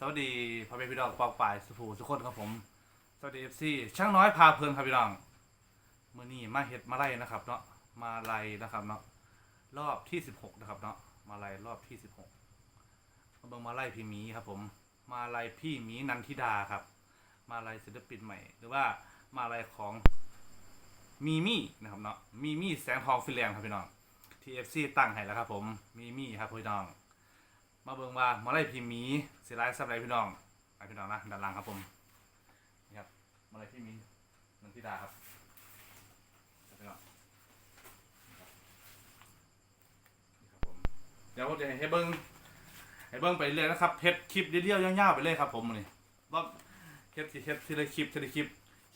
สวัสดีพ่อแม่พี่น้องปองป่ายสุภูทุกคนครับผม สวัสดีเอฟซีช่างน้อยพาเพลินครับพี่น้องมื่อนี้มาเฮ็ดมาไล่นะครับเนาะมาไล่นะครับเนาะรอบที่สิบหกนะครับเนาะมาไล่รอบที่สิบหกมาเบิ่งมาไล่พี่หมีครับ ผม มาไล่พี่หมีนันทิดาครับ มาไล่ศิลปินใหม่ หรือว่ามาไล่ของมีมี่นะครับเนาะมีมี่แสงทองฟิลแลนด์ครับพี่น้องทีเอฟซีตั้งให้แล้วครับ ผมมีมี่ครับพี่น้อง มาเบิ่งว่ามาไล่พิมีสิไลฟ์ซับไรพี่น้องไปพี่น้องนะด้านล่างครับผมนี่ครับมาไล่พิมีนันทิดาครับพี่น้องนี่ครับนี่ครับผมเดี๋ยวผมจะให้เบิ่งให้เบิ่งไปเรื่อยนะครับเฮ็ดคลิปเรียวๆยาวๆไปเลยครับผมนี่รอบเฮ็ดสิเฮ็ดทีละคลิปทีละคลิป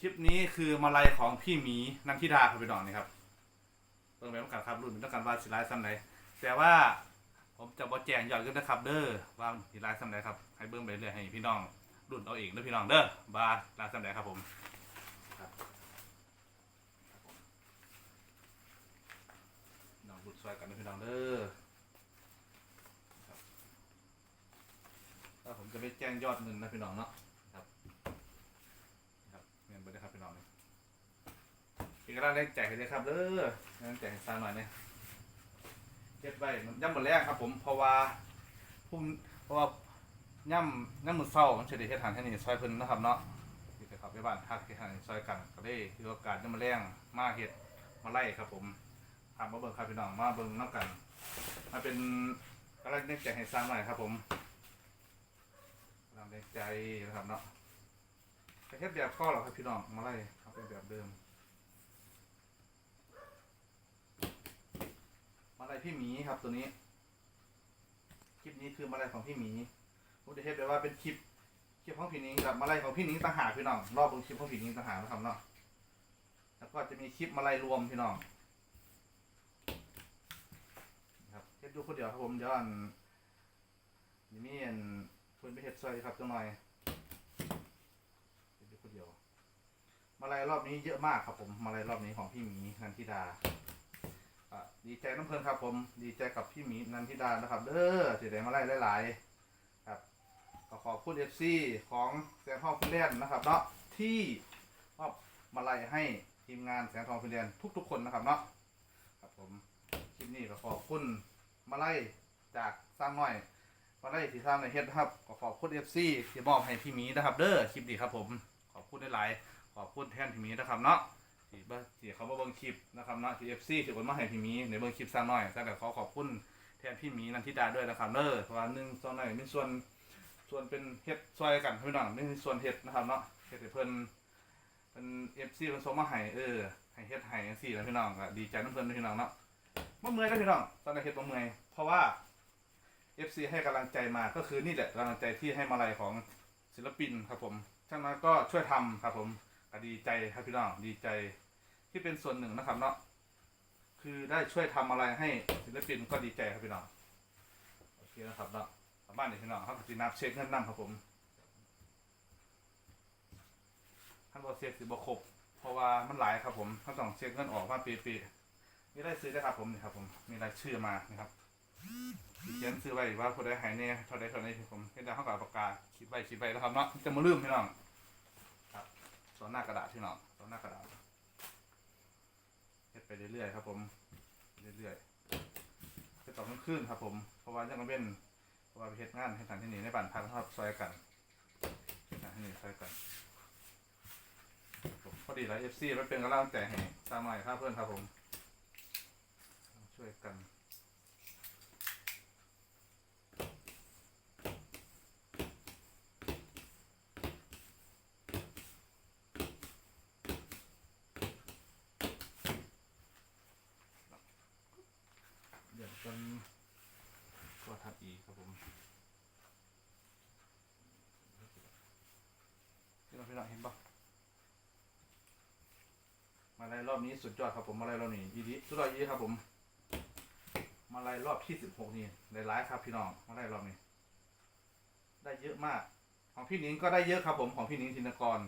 คลิปนี้คือมาไล่ของพี่หมีนันทิดาครับพี่น้องนี่ครับเบิ่งไปต้องการครับรุ่นต้องการว่าสิไลฟ์ซับไรแต่ว่า ผมจะบอแจงยอดกันนะครับ เด้อว่ามีรายสำไรครับ ให้เบิ้งไปเรื่อยให้พี่น้องรุ่นเอาเองเด้อพี่น้องเด้อว่าร้านสำไรครับผมครับครับผมน้องรุ่นซอยกันเด้อพี่น้องเด้อครับแล้วผมจะไม่แจ้งยอดเงินนะพี่น้องเนาะครับครับเงินไปเลยครับพี่น้องเลยพี่ก็ได้แรงใจให้เลยครับเด้อแรงใจให้สร้าหน่อยเนี่ย เก็บไว้มันย่ำหมดแรกครับ ผมเพราะว่าพุ่มเพราะว่าย่ำย่ำมือเศร้ามันเฉลี่ยเฮ็ดหันให้นี่ซอยเพิ่นนะครับเนาะที่ไปขับไปบ้านทักเฮ็ดหันซอยกันก็ได้ถือโอกาสย่ำมาแรงมาเฮ็ดมาไล่ครับ ผมทำมาเบิ่งครับพี่น้องมาเบิ่งน้ำกันมาเป็นกำลังใจให้สร้างหน่อยครับ ผมกำลังใจนะครับเนาะแต่เฮ็ดแบบก็หรอครับพี่น้องมาไล่เอาเป็นแบบเดิม มา ลัยพี่หมีครับตัวนี้ คลิปนี้คือมาลัยของพี่หมีผมจะเห็นไปว่าเป็นคลิปคลิปของพี่นิ้งกับมาลัยของพี่นิ้งต่างหากพี่น้องรอบดูคลิปของพี่นิ้งต่างหากนะครับเนาะแล้วก็จะมีคลิปมาลัยรวมพี่น้องครับเฮ็ดดูคนเดียวครับผมเดี๋ยวอันนี่มีอันเพิ่นไปเฮ็ดซอยครับจังหน่อยเฮ็ดดูคนเดียวมาลัยรอบนี้เยอะมากครับผมมาลัยรอบนี้ของพี่หมีนันทิดา ดีใจน้ำเพลินครับผม ดีใจกับพี่หมีนันทิดานะครับ เด้อที่ได้มาไล่หลายๆครับก็ขอบคุณเอฟซีของแสงทองฟินแลนด์นะครับเนาะที่มอบมาไล่ให้ทีมงานแสงทองฟินแลนด์ทุกๆคนนะครับเนาะครับผมคลิปนี้ก็ขอบคุณมาไล่จากสร้างหน่อยมาไล่ที่สร้างในเฮ็ดนะครับก็ขอบคุณเอฟซีที่มอบให้พี่หมีนะครับ เด้อคลิปนี้ครับผมขอบคุณหลายๆขอบคุณแทนพี่หมีนะครับเนาะ ที่บ้าที่เขามาเบิ่งคลิปนะครับเนาะที่เอฟซีที่คนมาให้พี่หมีในเบิ่งคลิปสร้างหน่อยแต่ขอขอบคุณแทนพี่หมีนันทิดาด้วยนะครับเด้อเพราะว่าหนึ่งส่วนหน่อยมีส่วนส่วนเป็นเฮ็ดซอยกันพี่น้องมีส่วนเฮ็ดนะครับเนาะเฮ็ดให้เพิ่นเป็นเอฟซีเพิ่นส่งมาให้เออให้เฮ็ดให้จังซี่แล้วพี่น้องก็ดีใจน้ำเพิ่นด้วยพี่น้องเนาะบ่เมื่อยนะพี่น้องตอนนี้เฮ็ดบ่เมื่อยเพราะว่า FC ให้กำลังใจมาก็คือนี่แหละกำลังใจที่ให้มาลัยของศิลปินครับผมฉะนั้นก็ช่วยทำครับผม ก็ดีใจครับพี่น้องดีใจที่เป็นส่วนหนึ่งนะครับเนาะคือได้ช่วยทำอะไรให้ศิลปินก็ดีใจครับพี่น้องโอเคนะครับเนาะบ้านเดี๋ยพี่น้องเขาก็จะนับเช็คเงินนำครับผมท่านบอกเช็คสิบครบเพราะว่ามันหลายครับผมท่านต้องเช็คเงินออกมาปีปีๆมีได้ซื้อได้ครับผมนี่ครับผมมีรายชื่อมานะครับเขียนซื้อไว้ว่าคนได้หายเนี่ยเท่าใดเท่านี้ผมเห็นได้เขากับปากกาคิดไว้คิดไว้แล้วครับเนาะจะมาลืมพี่น้อง ส่วนหน้ากระดาษพี่น้องส่วนหน้ากระดาษเฮ็ดไปเรื่อยๆครับ ผม เรื่อยๆจะต่อขึ้นๆครับ ผม เพราะว่ายังเป็นเพราะว่าเฮ็ดงานให้ทางที่นี่ในบ้านพักครับซอยกันเฮ็ดงานที่นี่ซอยกันผมพอดีแล้ว FC มันเป็นกำลังใจให้ตามหน่ครับเพื่อนครับผม ช่วยกันเดี๋ยวกันก็ทัดอีกครับผมพี่น้องพี่น้องเห็นปะ มาไล่รอบนี้สุดยอดครับผมมาไล่รอบนี้ยีดีสุดยอดยีดีครับผม มาไล่รอบที่สิบหกนี่ได้หลายครับพี่น้องมาไล่รอบนี้ ได้เยอะมาก ของพี่หนิงก็ได้เยอะครับผมของพี่หนิงธินกร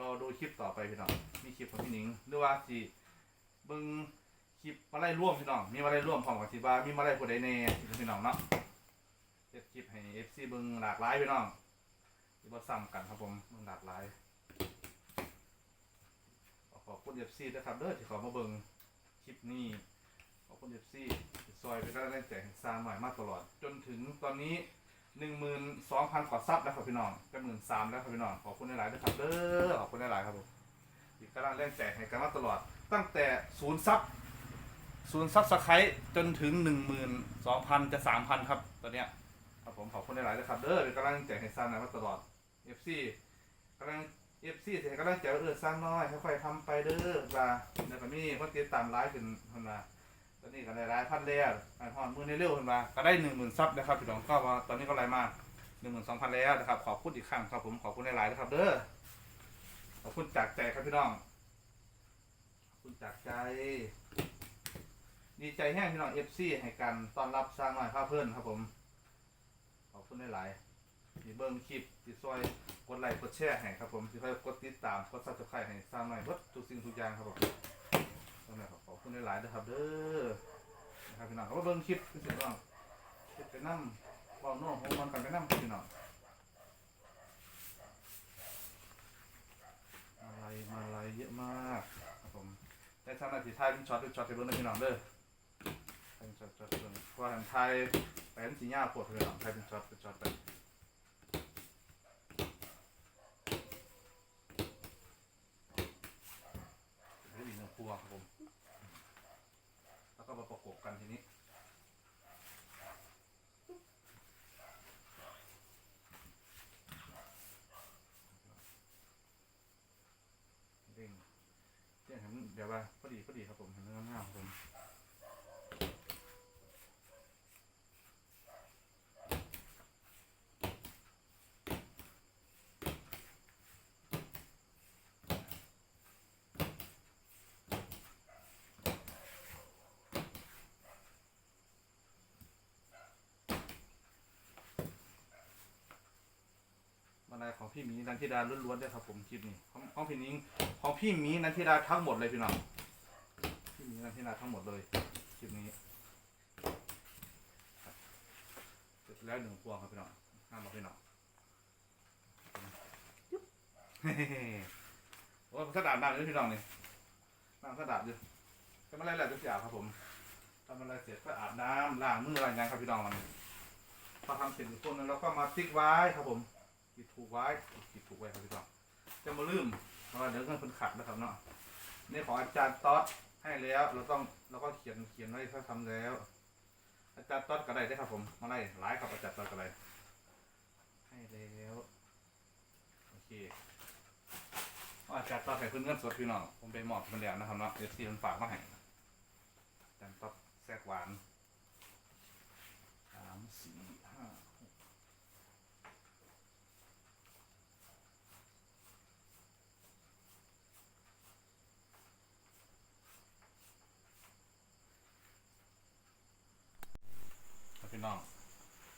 รอดูคลิปต่อไปพี่น้องมีคลิปของพี่หนิงหรือว่าสิเบิ่งคลิปมาไล่ร่วมพี่น้อง มีมาไล่ร่วมพร้อมกับสิบามีมาไล่ผู้ใดแน่พี่น้องเนาะเฮ็ดคลิปให้ FC เบิ่งหลากหลายพี่น้องที่บ่ซ้ำกันครับผมเบิ่งหลากหลาย ขอบคุณ FC ด้วยครับเด้อที่เขามาเบิ่งคลิปนี้ ขอบคุณ FC ที่ซอยไปก็ได้แจกสร้างใหม่มาตลอด จนถึงตอนนี้12,000กว่าซับแล้วครับพี่น้องก็13,000แล้วครับพี่น้องขอบคุณหลายๆด้วยครับเด้อขอบคุณหลายๆครับผมที่กำลังเล่นแจกให้กันมาตลอด ตั้งแต่ศูนย์ซับศูนย์ซับสไครต์จนถึง12,000จะ3,000ครับตอนเนี้ยครับผมขอบคุณหลายๆด้วยครับเด้อเป็นกำลังแจกให้สร้างมาตลอด FC กำลัง FC เสียกำลังแจกเออสร้างน้อยค่อยๆทำไปเด้อว่าเดี๋ยวก็มีคนติดตามไลฟ์ขึ้นขึ้นมาตอนนี้ก็ได้รายพันแล้วไอพอนมือในเร็วขึ้นมาก็ได้หนึ่งหมื่นซับนะครับพี่น้องก็ว่าตอนนี้ก็ไลายมาหนึ่งหมื่นสองพันแล้วนะครับขอบคุณอีกครั้งครับผมขอบคุณหลายๆนะครับ เด้อขอบคุณจากใจครับพี่น้องขอบคุณจากใจ ดีใจแห้งพี่น้องเอฟซีให้การต้อนรับสร้างน่อยภาพเพื่อนครับผมขอบคุณหลายๆ ที่เบิ้งคลิปที่ซอยกดไลค์กดแชร์ให้ครับผมที่คอยกดติดตามกดซับสไครต์ให้สร้างหน่อยเบิดทุกสิ่งทุกอย่างครับผมนั่นแหละครับขอบคุณหลายๆนะครับ เด้อนะครับพี่น้องเขาเบิ่งคลิปพี่งน้องคลิปไปนั่งบอกโน้องผมมันกันไปนั่งพี่น้องอะไรมาอะไรเยอะมากครับผมได้ทำหน้าที่ไทยเป็นช็อตเป็นช็อตไปเบิ่งนะพี่น้องเด้อเป็นช็อตช็อตเบิ่งเพราะว่าทางไทยแปลนสีหญ้าปวดพี่น้องไทยเป็นช็อตเป็นช็อตไปได้ดีนะครัวครับผม แล้ว ก็มาปกบกันทีนี้ เร่งเร่งให้มันเดี๋ยวว่าพอดีพอดีครับผมเห็นเนื้อง่ามครับผม มาลายของพี่หมีนันทิดาล้วนๆด้วยครับผมคลิปนี้ของของพี่นิ้งของพี่หมีนันทิดาทั้งหมดเลยพี่น้องพี่หมีนันทิดาทั้งหมดเลยคลิปนี้เสร็จแล้วหนึ่งพวงครับพี่น้องห้ามบอกพี่น้องยุบเฮ้โอ้ยกระดาษดังเลยพี่น้องนี่นั่งกระดาษอยู่ทำอะไรแหละทุกอย่างครับผมทำอะไรเสร็จก็อาบน้ำล้างมืออะไรอย่างครับพี่น้องมันพอทำเสร็จทุกคนแล้วเราก็มาติ๊กไว้ครับผม ปิดถูกไว้ปิดถูกไว้ครับพี่น้องจะมาลืมเพราะว่าเดี๋ยวเงินเพิ่นขัดนะครับเนาะนี่ของอาจารย์ต๊อดให้แล้วเราต้องเราก็เขียนเขียนไว้ถ้าทำแล้ว อาจารย์ต๊อดก็ได้ได้ครับผมมาไล่หลายครับอาจารย์ต๊อดก็ได้ให้แล้วโอเคอาจารย์ต๊อดให้เพิ่นเงินสดพี่น้องผมไปมอบเพิ่นแล้วนะครับเนาะเอฟซีมันฝากมาให้อาจารย์ต๊อดแทรกหวานสามสี่ห้า ครับพี่ น้อง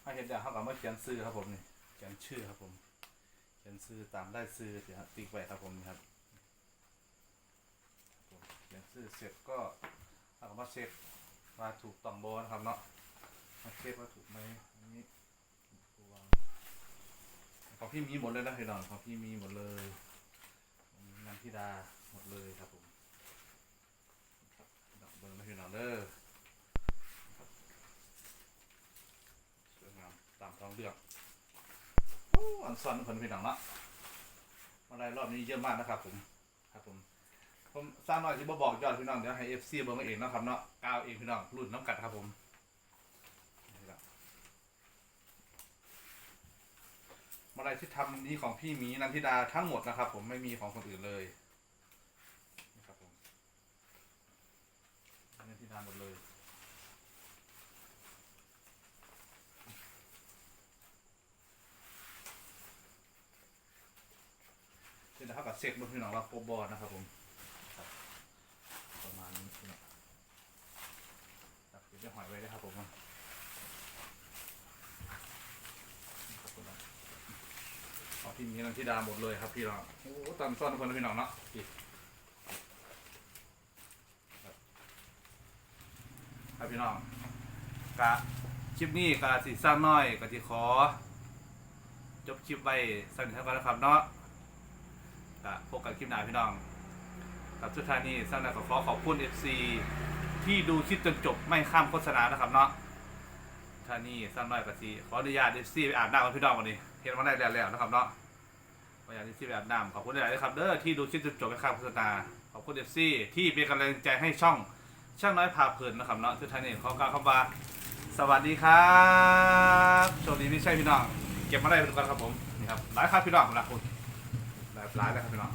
ถ้าเห็นอย่างเขาก็มาเขียนซื้อครับผมนี่เขียนชื่อครับผมเขียนซื้อตามได้ซื้อเดี๋ยวติ๊กไว้ครับผมนี่ครับเขียนซื้อเสร็จก็เอาก็มาเช็คว่าถูกต้องโบนะครับเนาะมาเช็คว่าถูกไหมอันนี้วางของพี่มีหมดเลยนะพี่น้องของพี่มีหมดเลยนันทิดาหมดเลยครับผมครับพี่น้องเบิ้งนะพี่น้องเด้อ สวยงามตามท้องเรื่องโอ้อัน ซอนคนพี่น้องเนาะมาได้รอบนี้เยอะมากนะครับผมครับผมผมสร้างหน่อยที่บบอกยอดพี่น้องเดี๋ยวให้เอฟซีเบิ้งเองนะครับเนาะก้าวเองพี่น้องรุ่นน้ำกัดครับผมนี่ครับมาได้ที่ทำนี้ของพี่หมีนันทิดาทั้งหมดนะครับ ผมไม่มีของคนอื่นเลยนี่ครับผมนันทิดาหมดเลย เดี๋ยวนะคบกับนพี่น้องเราโครบบอนะครับผมประมาณนี้พี่น้องตัดเดี๋ยวหอยไว้ได้ครับผมเอาพี่มีนันทิดาหมดเลยครับพี่น้องโอ้ตามซ่อนทุกคนพี่น้องเนาะพี่ครับครับพี่น้องกะคลิปนี้ก็สิสร้างน้อยก็สิขอ จบคลิปไว้สั้นๆก่อนนะครับเนาะ ก็พบกันคลิปหน้าพี่น้องกับสุดท้ายนี้สร้างน้อยก็ขอขอบคุณ FC ที่ดูคลิปจนจบไม่ข้ามโฆษณานะครับเนาะท่านี้สร้างน้อยก็สิขออนุญาต FC ไปอาบน้ำกับพี่น้องวันนี้ เห็นมาได้แล้วนะครับเนาะขออนุญาต FC ไปอาบน้ำขอบคุณหลายๆนะครับเด้อที่ดูคลิปจนจบไม่ข้ามโฆษณาขอบคุณ FC ที่เป็นกำลังใจให้ช่องช่างน้อยพาเพลินนะครับเนาะสุดท้ายนี้ขอกล่าวคำว่าสวัสดีครับโชคดีไม่ใช่พี่น้อง เก็บมาได้เป็นก่อนครับผม นี่ครับหลายครับพี่น้องรักคุณ หลายหลายแล้วครับพี่น้อง